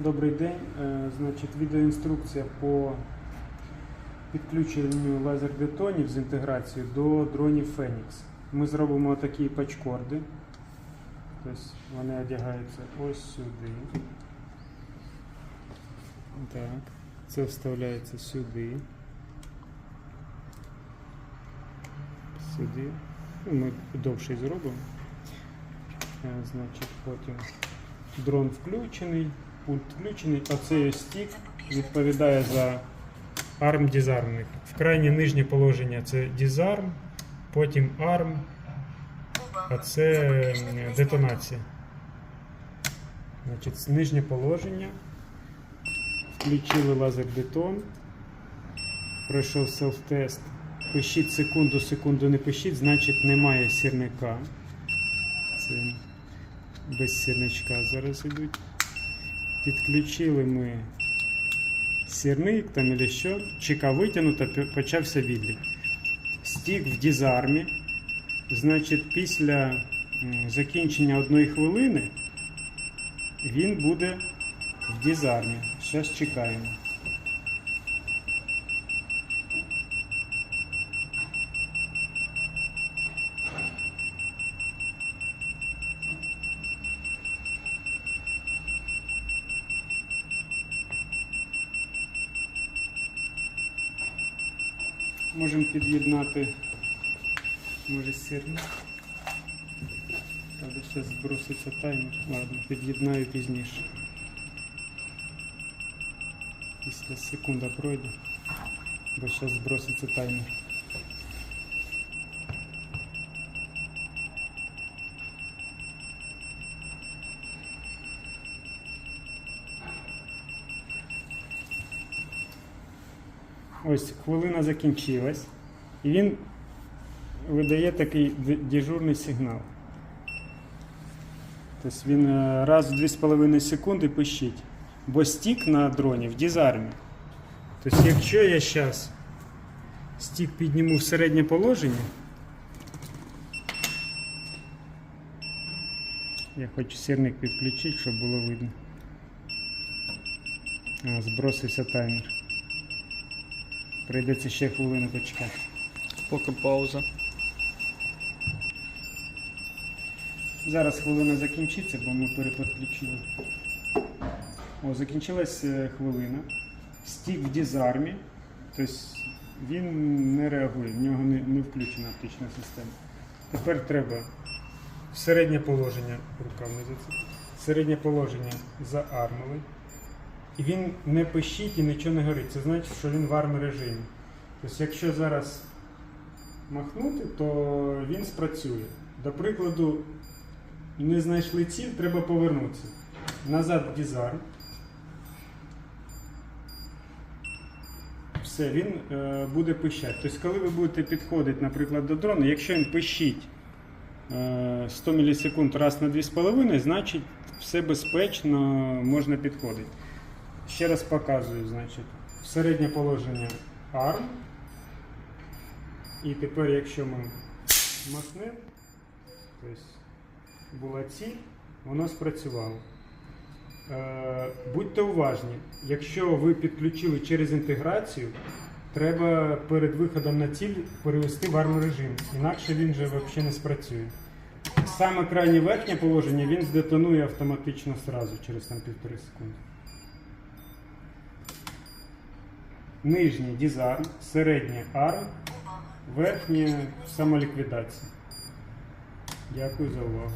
Добрий день. Е, Значить, відеоінструкція по підключенню лазер-детонів з інтеграцією до дронів Phoenix. Ми зробимо такі пачкорди. Тобто вони одягаються ось сюди. Так. Це вставляється сюди. Сюди. Ми довший зробимо. Е, Значить, потім дрон включений, пульт включений. Оцей ось стік відповідає за арм дізармник. В крайнє нижнє положення це дізарм, потім арм, а це детонація. Значить, нижнє положення. Включили лазер детон. Пройшов селф-тест. Пишіть секунду, секунду не пишіть, значить немає сірника. Це без сірничка зараз йдуть. Підключили ми сірник там або що. Чека витягнута, почався відлік. Стік в дізармі. Значить, після закінчення одної хвилини він буде в дізармі. Зараз чекаємо. Можемо під'єднати може сірник. Але ще зброситься таймер. Ладно, під'єднаю пізніше. Після секунда пройде, бо зараз зброситься таймер. Ось хвилина закінчилась, і він видає такий дежурний сигнал. Тобто він е, раз в 2,5 секунди пищить. Бо стік на дроні в дізармі. Тобто, якщо я зараз стік підніму в середнє положення, я хочу сірник підключити, щоб було видно. А, збросився таймер. Прийдеться ще хвилину почекати. Поки пауза. Зараз хвилина закінчиться, бо ми переподключили. О, закінчилась е, хвилина. Стік в дізармі. Тобто він не реагує, в нього не, не включена оптична система. Тепер треба середнє положення, рука не зацепить, середнє положення заармили. І він не пищить і нічого не горить. Це значить, що він в арм режимі. Тобто, якщо зараз махнути, то він спрацює. До прикладу, не знайшли ціль, треба повернутися. Назад в дізарм. Все, він е, буде пищати. Тобто, коли ви будете підходити, наприклад, до дрона, якщо він пищить е, 100 мілісекунд раз на 2,5, значить все безпечно, можна підходити. Ще раз показую, значить, середнє положення ARM. І тепер, якщо ми махнемо, тобто була ціль, воно спрацювало. Е, будьте уважні, якщо ви підключили через інтеграцію, треба перед виходом на ціль перевести в арм режим, інакше він вже взагалі не спрацює. Саме крайнє верхнє положення він здетонує автоматично сразу через там півтори секунди. Нижнє дізарм, середній арм, верхня самоліквідація. Дякую за увагу.